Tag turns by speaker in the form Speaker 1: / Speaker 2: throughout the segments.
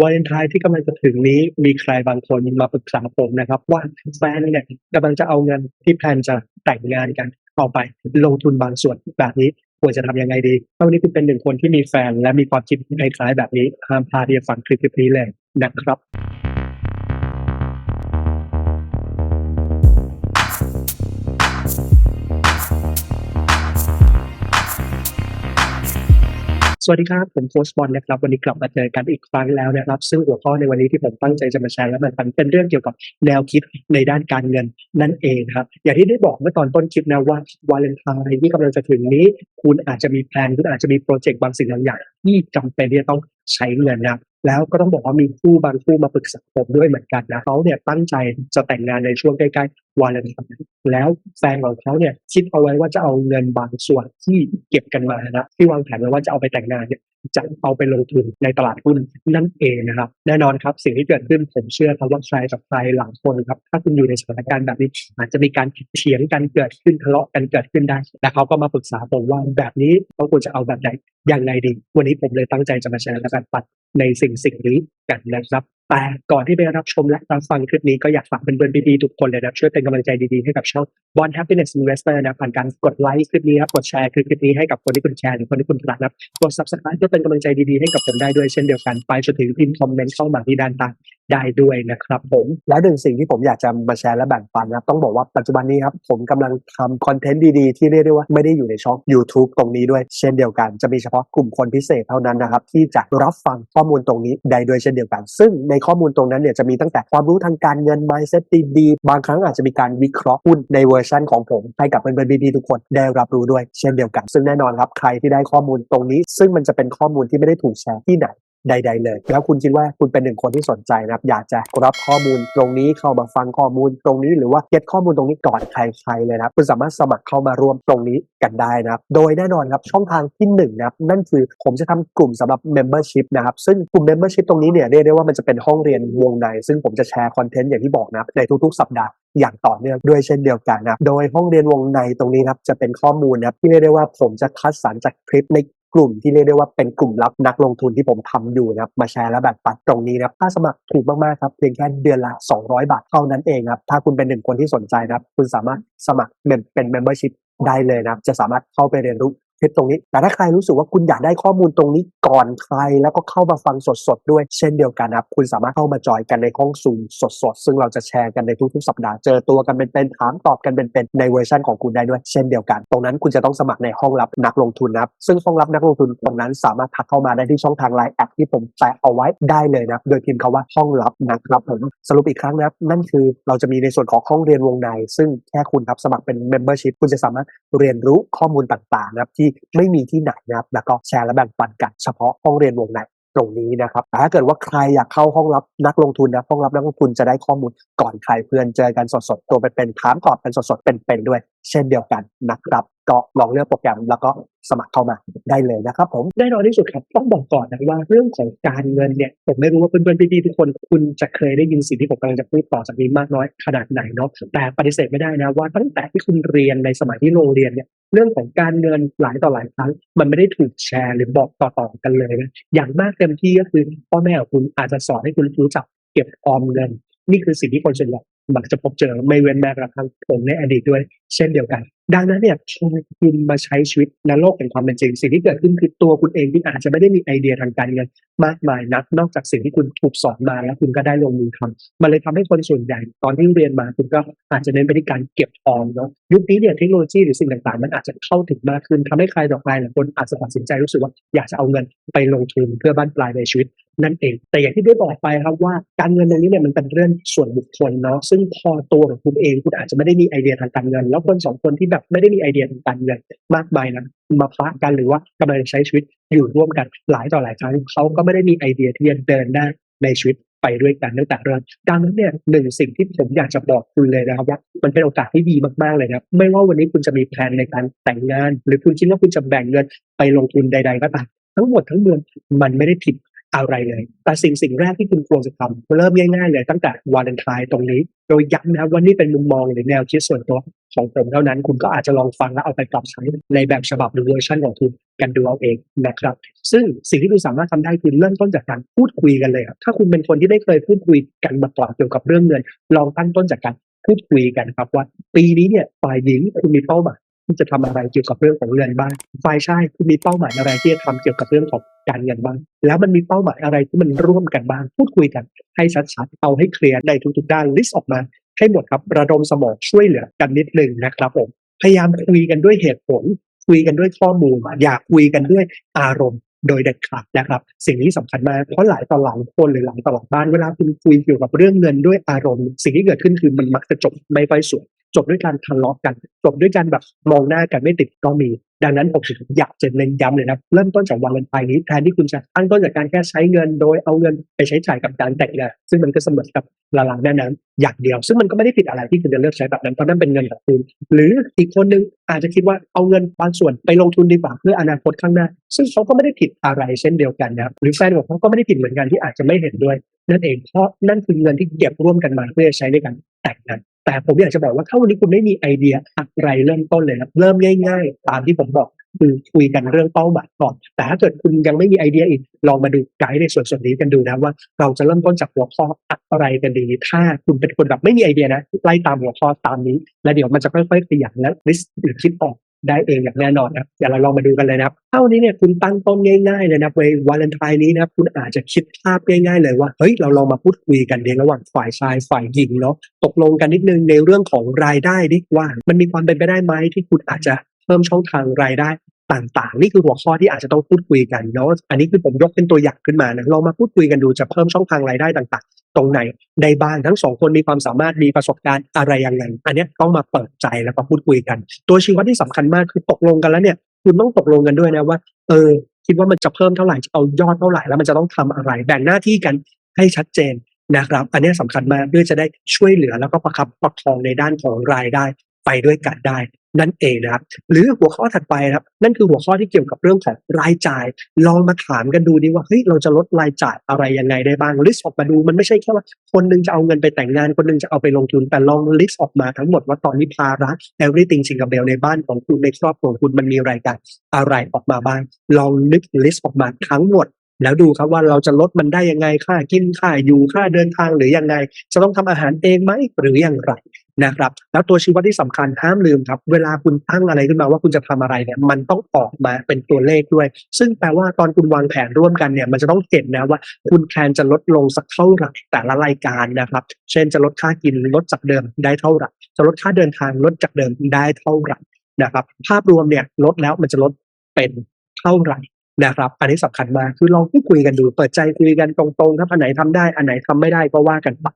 Speaker 1: วาเลนไทน์ที่กำลังจะถึงนี้มีใครบางคนมาปรึกษาผมนะครับ ว่าแฟนเนี่ยกำลังจะเอาเงินที่แพลนจะแต่งงานกันเอาไปลงทุนบางส่วนแบบนี้ควรจะทำยังไงดีถ้าวันนี้คุณเป็นหนึ่งคนที่มีแฟน และมีความคิดคล้ายๆแบบนี้ห้ามพลาดที่จะฟังคลิปนี้เลยนะครับ สวัสดีครับ ผมโค้ชบอลนะครับ วันนี้กลับมาเจอกันอีกครั้งแล้วนะครับ ซึ่งหัวข้อในวันนี้ที่ผมตั้งใจจะมาแชร์และมันเป็นเรื่องเกี่ยวกับแนวคิดในด้านการเงินนั่นเองครับ อย่างที่ได้บอกเมื่อตอนต้นคลิปนะว่าวาเลนไทน์ที่กำลังจะถึงนี้ คุณอาจจะมีแพลนคุณอาจจะมีโปรเจกต์บางสิ่งบางอย่างที่จำเป็นที่จะต้องใช้เงินนะแล้วก็ต้องบอกว่ามีคู่บางคู่มาปรึกษาผมด้วยเหมือนกันนะเขาเนี่ยตั้งใจจะแต่งงานในช่วงใกล้ๆวาเลนไทน์ แล้วแฟนของเขาเนี่ยคิดเอาไว้ว่าจะเอาเงินบางส่วนที่เก็บกันมานะที่วางแผนไว้ว่าจะเอาไปแต่งงานเนี่ยจะเอาไปลงทุนในตลาดหุ้นนั่นเองนะครับ แน่นอนครับสิ่งที่เกิดขึ้นผมเชื่อครับว่าใครกับใครหลังคนครับ ถ้าคุณอยู่ในสถานการณ์แบบนี้อาจจะมีการเถียงกันเกิดขึ้นทะเลาะกันเกิดขึ้นได้และเขาก็มาปรึกษาผมว่าแบบนี้เขาควรจะเอาแบบไหนอย่างไรดี วันนี้ผมเลยตั้งใจจะมาแชร์และแบ่งปันในสิ่งสิ่งนี้กันนะครับ แต่ก่อนที่ไปรับชมและรับฟังคลิปนี้ก็อยากฝากเพื่อนๆพี่ๆทุกคนเลยนะช่วยเป็นกำลังใจดีๆให้กับช่อง Bond Happiness Investor นะผ่านการกดไลค์คลิปนี้ครับกดแชร์คลิปนี้ให้กับคนที่คุณแชร์หรือคนที่คุณรักนะกด subscribe เพื่อเป็นกำลังใจดีๆให้กับผมได้ด้วยเช่นเดียวกันไปจนถึงพิมพ์คอมเมนต์เข้ามาที่ด้านใต้ได้ด้วยนะครับผมและหนึ่งสิ่งที่ผมอยากจะมาแชร์และแบ่งปันนะครับต้องบอกว่าปัจจุบันนี้ครับผมกำลังทำคอนเทนต์ดีๆ ที่เรียกได้ว่าไม่ได้อยู่ในช่อง YouTube ตรงนี้ด้วยเช่นเดียวกัน จะมีเฉพาะกลุ่มคนพิเศษเท่านั้นนะครับที่จะรับฟังข้อมูลตรงนี้ได้ด้วยเช่นเดียวกัน ซึ่งในข้อมูลตรงนั้นเนี่ยจะมีตั้งแต่ความรู้ทางการเงิน mindset ดีๆบางครั้งอาจจะมีการวิเคราะห์หุ้นในเวอร์ชันของผมให้กับเพื่อนๆพี่ๆทุกคนได้รับรู้ด้วยเช่นเดียวกัน ซึ่งแน่นอนครับใครที่ได้ข้อมูลตรงนี้ ซึ่งมันจะเป็นข้อมูลที่ไม่ได้ถูกแชร์ที่ไหน ใด ๆ เลย แล้วคุณคิดว่าคุณเป็นหนึ่งคนที่สนใจนะครับ อยากจะรับข้อมูลตรงนี้เข้ามาฟังข้อมูลตรงนี้หรือว่าเก็ตข้อมูลตรงนี้ก่อนใครๆเลยนะครับคุณสามารถสมัครเข้ามาร่วมตรงนี้กันได้นะครับ โดยแน่นอนครับช่องทางที่หนึ่งนะครับนั่นคือผมจะทำกลุ่มสำหรับ Membership นะครับซึ่งกลุ่ม Membership ตรงนี้เนี่ยเรียกได้ว่ามันจะเป็นห้องเรียนวงใน ซึ่งผมจะแชร์คอนเทนต์อย่างที่บอกนะครับในทุกๆ สัปดาห์อย่างต่อเนื่องด้วยเช่นเดียวกันนะโดยห้องเรียนวงในตรงนี้ครับจะเป็นข้อมูลนะครับที่เรียกได้ว่าผมจะคัดสรรจากคลิปใน กลุ่มที่เรียกได้ว่าเป็นกลุ่มลับนักลงทุนที่ผมทำอยู่นะครับมาแชร์และแบ่งปันตรงนี้นะครับถ้าสมัครถูกมากๆครับเพียงแค่เดือนละ 200 บาทเท่านั้นเองครับถ้าคุณเป็นหนึ่งคนที่สนใจนะครับคุณสามารถสมัครเป็น membership ได้เลยนะครับจะสามารถเข้าไปเรียนรู้ คลิปตรงนี้ แต่ถ้าใครรู้สึกว่าคุณอยากได้ข้อมูลตรงนี้ก่อนใคร แล้วก็เข้ามาฟังสดๆด้วยเช่นเดียวกันครับ คุณสามารถเข้ามาจอยกันในห้องซูมสดๆ ซึ่งเราจะแชร์กันในทุกๆ สัปดาห์ เจอตัวกันเป็นๆ ถามตอบกันเป็นๆ ในเวอร์ชันของคุณได้ด้วยเช่นเดียวกัน ตรงนั้นคุณจะต้องสมัครในห้องลับนักลงทุนนะครับ ซึ่งห้องลับนักลงทุนตรงนั้นสามารถทักเข้ามาได้ที่ช่องทางไลน์แอปที่ผมแปะเอาไว้ได้เลยนะ โดยพิมพ์คำว่าห้องลับนะครับผมสรุปอีกครั้งนะครับนั่นคือเราจะมีในส่วนของห้องเรียนวงใน ซึ่งแค่คุณครับสมัครเป็น membership คุณจะสามารถเรียนรู้ข้อมูลต่างๆนะครับที่ไม่มีที่ไหนนะครับแล้วก็แชร์และแบ่งปันกันเฉพาะห้องเรียนวงในตรงนี้นะครับแต่ถ้าเกิดว่าใครอยากเข้าห้องรับนักลงทุนนะห้องรับนักลงทุนจะได้ข้อมูลก่อนใครเพื่อนเจอกันสดๆตัวเป็นๆถามตอบกันสดๆเป็นๆด้วย เช่นเดียวกันนะครับก็ลองเลือกโปรแกรมแล้วก็สมัครเข้ามาได้เลยนะครับผมแน่นอนที่สุดครับต้องบอกก่อนนะว่าเรื่องของการเงินเนี่ยผมไม่รู้ว่าเพื่อนๆพี่ๆทุกคนคุณจะเคยได้ยินสิ่งที่ผมกำลังจะพูดต่อจากนี้มากน้อยขนาดไหนเนาะแต่ปฏิเสธไม่ได้นะว่าตั้งแต่ที่คุณเรียนในสมัยที่โรงเรียนเนี่ย เรื่องของการเงินหลายต่อหลายครั้ง มันไม่ได้ถูกแชร์หรือบอกต่อๆกันเลยนะอย่างมากเต็มที่ก็คือพ่อแม่ของคุณอาจจะสอนให้คุณรู้จักเก็บออมเงิน นี่คือสิ่งที่คนส่วนใหญ่มักจะพบเจอไม่เว้นแม้กระทั่งผมในอดีตด้วย เช่นเดียวกัน ดังนั้นเนี่ยพอคุณมาใช้ชีวิตในโลกแห่งความเป็นจริง สิ่งที่เกิดขึ้นคือตัวคุณเองที่อาจจะไม่ได้มีไอเดียทางการเงินมากมายนัก นอกจากสิ่งที่คุณถูกสอนมาแล้วคุณก็ได้ลงมือทำมันเลยทำให้คนส่วนใหญ่ตอนที่เรียนมาคุณก็อาจจะเน้นไปที่การเก็บออมเนาะยุคนี้เนี่ยเทคโนโลยีหรือสิ่งต่างๆ มันอาจจะเข้าถึงมากขึ้นทำให้ใครต่อใครหลายคนอาจจะตัดสินใจรู้สึกว่าอยากจะเอาเงินไปลงทุนเพื่อบ้านปลายในชีวิตนั่นเอง แต่อย่างที่ได้บอกไปครับว่าการเงินตรงนี้เนี่ยมันเป็นเรื่องส่วนบุคคลเนาะซึ่งพอตัวของคุณเองคุณอาจจะไม่ได้มีไอเดียทางการเงิน แล้วคนสองคนที่แบบไม่ได้มีไอเดียทางการเงินมากมายนะมาพะกันหรือว่ากำลังใช้ชีวิตอยู่ร่วมกันหลายต่อหลายครั้งเขาก็ไม่ได้มีไอเดียที่จะเดินได้ในชีวิตไปด้วยกันตั้งแต่เริ่มดังนั้นเนี่ยหนึ่งสิ่งที่ผมอยากจะบอกคุณเลยนะครับว่ามันเป็นโอกาสที่ดีมากๆเลยนะครับไม่ว่าวันนี้คุณจะมีแผนในการแต่งงาน หรือคุณคิดว่าคุณจะแบ่งเงินไปลงทุนใด ๆ ก็ตามทั้งหมดทั้งมวลมันไม่ได้ผิด อะไรเลย แต่สิ่งสิ่งแรกที่คุณควรจะทำเริ่มง่ายๆเลยตั้งแต่วาเลนไทน์ตรงนี้ โดยย้ำนะว่านี่เป็นมุมมองหรือแนวคิดส่วนตัวของผมเท่านั้น คุณก็อาจจะลองฟังแล้วเอาไปปรับใช้ในแบบฉบับหรือเวอร์ชันของคุณกันดูเอาเองนะครับ ซึ่งสิ่งที่คุณสามารถทำได้คือเริ่มต้นจากการพูดคุยกันเลยครับถ้าคุณเป็นคนที่ไม่เคยพูดคุยกันมาก่อนเกี่ยวกับเรื่องเงิน ลองตั้งต้นจากการพูดคุยกันครับว่า ปีนี้เนี่ยฝ่ายหญิงคุณมีเป้าหมาย ที่จะทำอะไรเกี่ยวกับเรื่องของเงินบ้างฝ่ายชายคุณมีเป้าหมายอะไรที่จะทำเกี่ยวกับเรื่องของการเงินบ้าง แล้วมันมีเป้าหมายอะไรที่มันร่วมกันบ้าง พูดคุยกันให้ชัดๆเอาให้เคลียร์ในทุกๆด้านลิสต์ออกมาให้หมดครับระดมสมองช่วยเหลือกันนิดนึงนะครับผมพยายามคุยกันด้วยเหตุผล คุยกันด้วยข้อมูล อย่าคุยกันด้วยอารมณ์โดยเด็ดขาดนะครับ สิ่งนี้สำคัญมากเพราะหลายต่อหลายคนหรือหลายต่อหลายบ้านเวลาคุณคุยเกี่ยวกับเรื่องเงินด้วยอารมณ์ สิ่งที่เกิดขึ้นคือมันมักจะจบไม่ค่อยสวย จบด้วยการทะเลาะกัน จบด้วยการแบบมองหน้ากันไม่ติดก็มี ดังนั้นผมถึงอยากจะเน้นย้ำเลยนะเริ่มต้นจากวันเลนไทน์นี้แทนที่คุณจะตั้งต้นจากการแค่ใช้เงินโดยเอาเงินไปใช้จ่ายกับการแต่งงานซึ่งมันก็เสมอกับละลางแน่นั้นอย่างเดียว ซึ่งมันก็ไม่ได้ผิดอะไรที่คุณจะเลือกใช้แบบนั้นเพราะนั่นเป็นเงินของคุณหรืออีกคนนึงอาจจะคิดว่าเอาเงินบางส่วนไปลงทุนดีกว่าเพื่ออนาคตข้างหน้า ซึ่งเขาก็ไม่ได้ผิดอะไรเช่นเดียวกันนะหรือแฟนของเขาก็ไม่ได้ผิดเหมือนกันที่อาจจะไม่เห็นด้วย นั่นเองเพราะนั่นคือเงินที่เก็บร่วมกันมาเพื่อใช้ในการแต่งงาน แต่ผมอยากจะบอกว่าถ้าวันนี้คุณไม่มีไอเดียอะไรเริ่มต้นเลยนะเริ่มง่ายๆ ตามที่ผมบอกคือคุยกันเรื่องเป้าหมายก่อน แต่ถ้าเกิดคุณยังไม่มีไอเดียอีก ลองมาดูไกด์ในส่วนส่วนนี้กันดูนะว่า เราจะเริ่มต้นจากหัวข้ออะไรกันดี ถ้าคุณเป็นคนแบบไม่มีไอเดียนะไล่ตามหัวข้อตามนี้ แล้วเดี๋ยวมันจะค่อยๆขยันและลิสต์หรือคิดออก ได้เองอย่างแน่นอนนะเดี๋ยวเราลองมาดูกันเลยนะครับเท่านี้เนี่ยคุณตั้งต้นง่ายๆเลยนะเววาเลนไทน์นี้นะคุณอาจจะคิดภาพง่ายๆเลยว่าเฮ้ยเราลองมาพูดคุยกันในระหว่างฝ่ายชายฝ่ายหญิงเนาะตกลงกันนิดนึงในเรื่องของรายได้ดิว่า มันมีความเป็นไปได้ไหมที่คุณอาจจะเพิ่มช่องทางรายได้ ต่างๆ นี่คือหัวข้อที่อาจจะต้องพูดคุยกันเนาะอันนี้คือผมยกเป็นตัวอย่างขึ้นมานะลองมาพูดคุยกันดูจะเพิ่มช่องทางรายได้ต่างๆ ตรงไหนได้บ้างทั้งสองคนมีความสามารถมีประสบการณ์อะไรยังไงอันนี้ต้องมาเปิดใจแล้วก็พูดคุยกัน ตัวชี้วัดที่สำคัญมากคือตกลงกันแล้วเนี่ยคุณต้องตกลงกันด้วยนะว่า เออ คิดว่ามันจะเพิ่มเท่าไหร่จะเอายอดเท่าไหร่แล้วมันจะต้องทำอะไร แบ่งหน้าที่กันให้ชัดเจนนะครับ อันนี้ยสำคัญมากเพื่อจะได้ช่วยเหลือแล้วก็ประคับประคองในด้านของรายได้ไปด้วยกันได้ นั่นเองนะครับ หรือหัวข้อถัดไปครับ นั่นคือหัวข้อที่เกี่ยวกับเรื่องของรายจ่าย ลองมาถามกันดูดีว่าเฮ้ยเราจะลดรายจ่ายอะไรยังไงได้บ้างลิสต์ออกมาดูมันไม่ใช่แค่ว่าคนหนึงจะเอาเงินไปแต่งงาน คนหนึงจะเอาไปลงทุน แต่ลองลิสต์ออกมาทั้งหมดว่าตอนนี้ภาระ everything ชิงกับเบลในบ้านของคุณในครอบครัวคุณมันมีรายการอะไรออกมาบ้าง ลองนึกลิสต์ออกมาทั้งหมด แล้วดูครับว่าเราจะลดมันได้ยังไงค่ากินค่าอยู่ค่าเดินทางหรือยังไง จะต้องทำอาหารเองไหมหรืออย่างไรนะครับ แล้วตัวชี้วัดที่สำคัญห้ามลืมครับ เวลาคุณตั้งอะไรขึ้นมาว่าคุณจะทำอะไรเนี่ยมันต้องออกมาเป็นตัวเลขด้วย ซึ่งแปลว่าตอนคุณวางแผนร่วมกันเนี่ยมันจะต้องเห็นนะว่า คุณแพลนจะลดลงสักเท่าไหร่แต่ละรายการนะครับ เช่นจะลดค่ากินลดจากเดิมได้เท่าไหร่จะลดค่าเดินทางลดจากเดิมได้เท่าไหร่นะครับ ภาพรวมเนี่ยลดแล้วมันจะลดเป็นเท่าไหร่ นะครับ อันนี้สำคัญมากคือลองพูดคุยกันดูเปิดใจคุยกันตรงๆถ้าอันไหนทำได้อันไหนทำไม่ได้ก็ว่ากันไป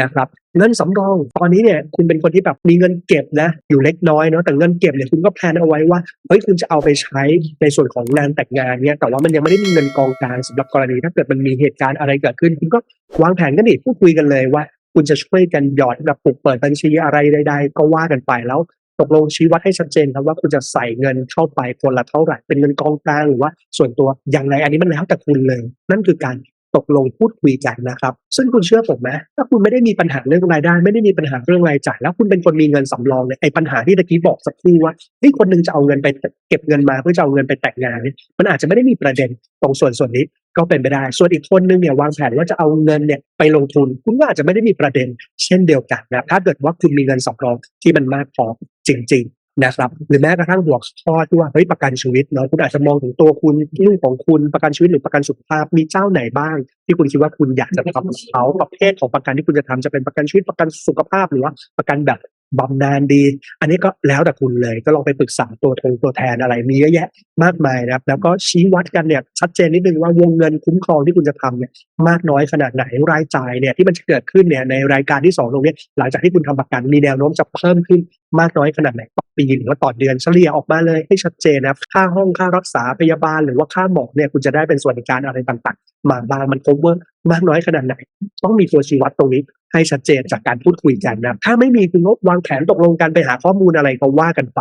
Speaker 1: นะครับเงินสำรองตอนนี้เนี่ยคุณเป็นคนที่แบบมีเงินเก็บนะอยู่เล็กน้อยเนาะแต่เงินเก็บเนี่ยคุณก็แพลนเอาไว้ว่าเฮ้ยคุณจะเอาไปใช้ในส่วนของงานแต่งงานเนี่ยแต่ว่ามันยังไม่ได้มีเงินกองกลางสำหรับกรณี ถ้าเกิดมันมีเหตุการณ์อะไรเกิดขึ้น คุณก็วางแผนกันดิพูดคุยกันเลยว่า คุณจะช่วยกันหยอดแบบปลุกเปิดบัญชีอะไรใดๆก็ว่ากันไปแล้ว ตกลงชี้วัดให้ชัดเจนครับว่าคุณจะใส่เงินเข้าไปคนละเท่าไหร่เป็นเงินกองกลางหรือว่าส่วนตัวอย่างไรอันนี้มันแล้วแต่คุณเลย นั่นคือการตกลงพูดคุยกันนะครับ ซึ่งคุณเชื่อผมไหมถ้าคุณไม่ได้มีปัญหาเรื่องรายได้ ไม่ได้มีปัญหาเรื่องรายจ่าย แล้วคุณเป็นคนมีเงินสำรองเนี่ยไอ้ปัญหาที่ตะกี้บอกสักครู่ว่าเฮ้ยคนหนึงจะเอาเงินไปเก็บเงินมาเพื่อจะเอาเงินไปแต่งงานเนี่ยมันอาจจะไม่ได้มีประเด็นตรงส่วนส่วนนี้ก็เป็นไปได้ ส่วนอีกคนนึงเนี่ยวางแผนว่าจะเอาเงินเนี่ยไปลงทุน คุณก็อาจจะไม่ได้มีประเด็น เช่นเดียวกันนะถ้าเกิดว่าคุณมีเงินสำรองที่มันมากพอ จริง ๆ นะครับ หรือแม้กระทั่งหัวข้อที่ว่าเฮ้ยประกันชีวิตเนาะคุณอาจจะมองถึงตัวคุณลูกของคุณประกันชีวิตหรือประกันสุขภาพมีเจ้าไหนบ้าง ที่คุณคิดว่าคุณอยากจะทำเขาประเภทของประกันที่คุณจะทำจะเป็นประกันชีวิตประกันสุขภาพหรือว่าประกันแบบบำนาญดี อันนี้ก็แล้วแต่คุณเลย ก็ลองไปปรึกษาตัวทงตัวแทนอะไรมีเยอะแยะมากมายนะครับ แล้วก็ชี้วัดกันเนี่ยชัดเจนนิดนึงว่าวงเงินคุ้มครองที่คุณจะทำเนี่ยมากน้อยขนาดไหนรายจ่ายเนี่ยที่มันจะเกิดขึ้นเนี่ยในรายการที่สองตรงนี้หลังจากที่คุณทำประกันมีแนวโน้มจะเพิ่มขึ้น มากน้อยขนาดไหนต่อปีหรือว่าต่อเดือนเฉลี่ยออกมาเลยให้ชัดเจนนะครับค่าห้องค่ารักษาพยาบาล หรือว่าค่าหมอเนี่ยคุณจะได้เป็นส่วนการอะไรต่างๆ มาบางมันคเวอร์มากน้อยขนาดไหน ต้องมีตัวชี้วัดตรงนี้ให้ชัดเจนจากการพูดคุยกันนะถ้าไม่มีคุณก็วางแผนตกลงกันไปหาข้อมูลอะไรก็ว่ากันไป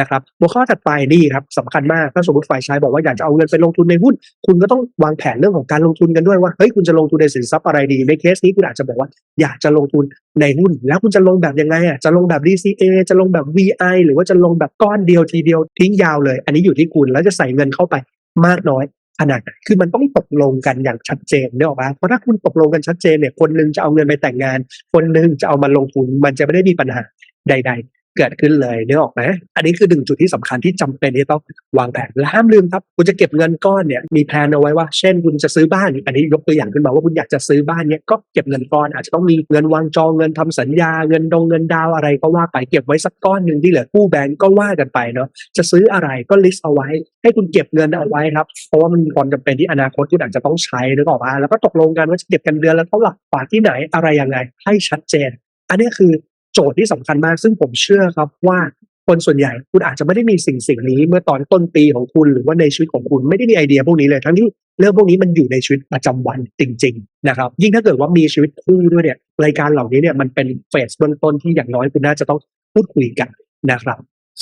Speaker 1: นะครับหัวข้อถัดไปนี่ครับสำคัญมากถ้าสมมติฝ่ายชายบอกว่าอยากจะเอาเงินไปลงทุนในหุ้น คุณก็ต้องวางแผนเรื่องของการลงทุนกันด้วยว่าเฮ้ยคุณจะลงทุนในสินทรัพย์อะไรดีในเคสนี้คุณอาจจะบอกว่าอยากจะลงทุนในหุ้น แล้วคุณจะลงแบบยังไงอะจะลงแบบ DCA จะลงแบบ VI หรือว่าจะลงแบบก้อนเดียวทีเดียวทิ้งยาวเลย อันนี้อยู่ที่คุณแล้วจะใส่เงินเข้าไปมากน้อยขนาดไหนคือมันต้องตกลงกันอย่างชัดเจนเนี่ยหรอปะเพราะถ้าคุณตกลงกันชัดเจนเนี่ย คนหนึงจะเอาเงินไปแต่งงาน คนหนึงจะเอามาลงทุน มันจะไม่ได้มีปัญหาใด ๆ เกิดขึ้นเลยเนี่ยออกไหมอันนี้คือหนึ่งจุดที่สำคัญที่จำเป็นที่ต้องวางแผนและห้ามลืมครับคุณจะเก็บเงินก้อนเนี่ยมีแผนเอาไว้ว่า เช่นคุณจะซื้อบ้าน อันนี้ยกตัวอย่างขึ้นมาว่าคุณอยากจะซื้อบ้านเนี่ยก็เก็บเงินก้อน อาจจะต้องมีเงินวางจองเงินทำสัญญาเงินดงเงินดาวอะไรก็ว่าไปเก็บไว้สักก้อนหนึ่งที่เหลือกู้แบงก์ก็ว่ากันไปเนาะจะซื้ออะไรก็ลิสต์เอาไว้ ให้คุณเก็บเงินเอาไว้ครับเพราะว่ามันมีความจำเป็นที่อนาคตคุณอาจจะต้องใช้นึกออกมาแล้วก็ตกลงกันว่าจะเก็บกันเดือนและเท่าไหร่ฝากที่ไหนอะไรยังไงให้ชัดเจน อันนี้คือ โจทย์ที่สำคัญมาก ซึ่งผมเชื่อครับว่าคนส่วนใหญ่คุณอาจจะไม่ได้มีสิ่งสิ่งนี้ เมื่อตอนต้นปีของคุณหรือว่าในชีวิตของคุณไม่ได้มีไอเดียพวกนี้เลย ทั้งที่เรื่องพวกนี้มันอยู่ในชีวิตประจำวันจริง ๆ นะครับ ยิ่งถ้าเกิดว่ามีชีวิตคู่ด้วยเนี่ยรายการเหล่านี้เนี่ยมันเป็นเฟสเบื้องต้นที่อย่างน้อยคุณน่าจะต้องพูดคุยกันนะครับ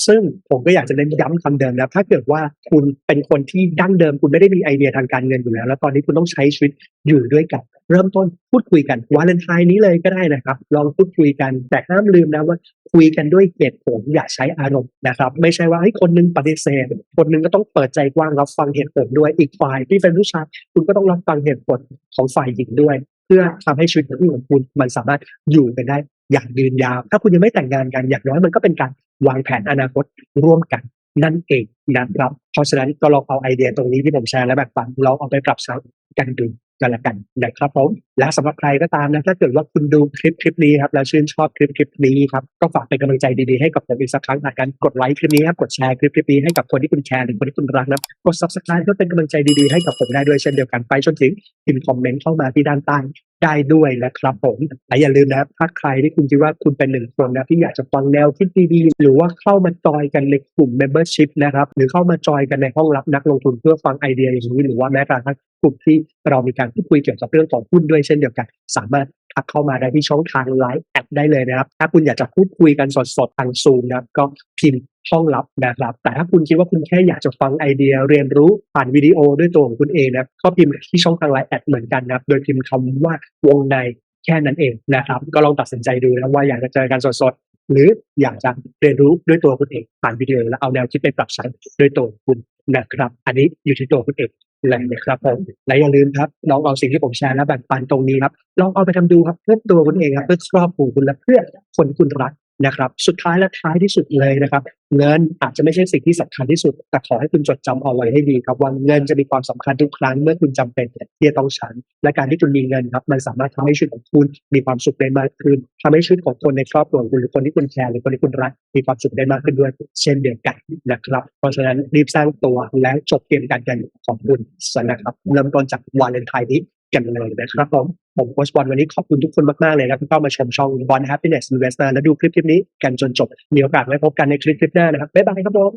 Speaker 1: ซึ่งผมก็อยากจะเน้นย้ำคำเดิมนะถ้าเกิดว่าคุณเป็นคนที่ดั้งเดิม คุณไม่ได้มีไอเดียทางการเงินอยู่แล้ว แล้วตอนนี้คุณต้องใช้ชีวิตอยู่ด้วยกัน เริ่มต้นพูดคุยกันวาเลนไทน์นี้เลยก็ได้นะครับ ลองพูดคุยกันแต่ห้ามลืมนะว่าคุยกันด้วยเหตุผลอย่าใช้อารมณ์นะครับ ไม่ใช่ว่าเฮ้คนหนึงปฏิเสธ คนหนึงก็ต้องเปิดใจกว้างรับฟังเหตุผลด้วยอีกฝ่ายที่เป็นผู้ชายคุณก็ต้องรับฟังเหตุผลของฝ่ายหญิงด้วย เพื่อทำให้ชีวิตของคู่ของคุณมันสามารถอยู่กันได้ อย่างยืนยาว ถ้าคุณยังไม่แต่งงานกันอย่างน้อยมันก็เป็นการวางแผนอนาคตร่วมกันนั่นเองนะครับเพราะฉะนั้นก็ลองเอาไอเดียตรงนี้ที่ผมแชร์และแบ่งปันลองเอาไปปรับใช้กันดูกันละกันนะครับผม และสำหรับใครก็ตามนะถ้าเกิดว่าคุณดูคลิปคลิปนี้ครับแล้วชื่นชอบคลิปคลิปนี้ครับก็ฝากเป็นกำลังใจดีๆให้กับผมอีกสักครั้งผ่านการกดไลค์คลิปนี้ครับกดแชร์คลิปคลิปนี้ให้กับคนที่คุณแชร์หรือคนที่คุณรักนะกด subscribe เพื่อเป็นกำลังใจดีๆให้กับผมได้ด้วยเช่นเดียวกันไปจนถึงพิมพ์คอมเมนต์เข้ามาที่ด้านใต้ได้ด้วยนะครับผมและอย่าลืมนะครับถ้าใครที่คุณคิดว่าคุณเป็นหนึ่งคนนะที่อยากจะฟังแนวคิดดีๆ หรือว่าเข้ามาจอยกันในกลุ่ม membership นะครับ หรือเข้ามาจอยกันในห้องรับนักลงทุนเพื่อฟังไอเดียอย่างนี้หรือว่าแม้กระทั่งกลุ่มที่เรามีการพูดคุยเกี่ยวกับเรื่องของหุ้นด้วยเช่นเดียวกัน สามารถทักเข้ามาได้ที่ช่องทางไลน์แอดได้เลยนะครับ ถ้าคุณอยากจะพูดคุยกันสดๆทางซูมนะครับก็พิมพ์ห้องลับนะครับ แต่ถ้าคุณคิดว่าคุณแค่อยากจะฟังไอเดียเรียนรู้ผ่านวิดีโอด้วยตัวของคุณเองนะก็พิมพ์ที่ช่องทางไลน์แอดเหมือนกันนะครับ โดยพิมพ์คำว่าวงในแค่นั้นเองนะครับ ก็ลองตัดสินใจดูนะว่าอยากจะเจอกันสดๆหรืออยากจะเรียนรู้ด้วยตัวคุณเองผ่านวิดีโอแล้วเอาแนวคิดไปปรับใช้ด้วยตัวคุณนะครับ อันนี้อยู่ที่ตัวคุณเอง เลยนะครับผมและอย่าลืมครับลองเอาสิ่งที่ผมแชร์และแบ่งปันตรงนี้ครับลองเอาไปทำดูครับเพื่อตัวคุณเองครับเพื่อครอบครัวคุณและเพื่อคนที่คุณรัก นะครับ สุดท้ายและท้ายที่สุดเลยนะครับ เงินอาจจะไม่ใช่สิ่งที่สำคัญที่สุด แต่ขอให้คุณจดจำเอาไว้ให้ดีครับว่าเงินจะมีความสำคัญทุกครั้งเมื่อคุณจำเป็นที่จะต้องใช้และการที่คุณมีเงินครับ มันสามารถทำให้ชีวิตของคุณมีความสุขได้มากขึ้นทำให้ชีวิตของคนในครอบครัวคุณหรือคนที่คุณแคร์หรือคนที่คุณรักมีความสุขได้มากขึ้นด้วย เช่นเดียวกันนะครับ เพราะฉะนั้นรีบสร้างตัวและจบเกมการเงินของคุณนะครับเริ่มต้นจากวาเลนไทน์นี้ กันเลยนะครับผมผมโค้ชบอลวันนี้ขอบคุณทุกคนมาก ๆ เลยครับที่เข้ามาชมช่อง Bond Happiness Investor และดูคลิปคลิปนี้กันจนจบมีโอกาสไว้พบกันในคลิปคลิปหน้านะครับบ๊ายบายครับผม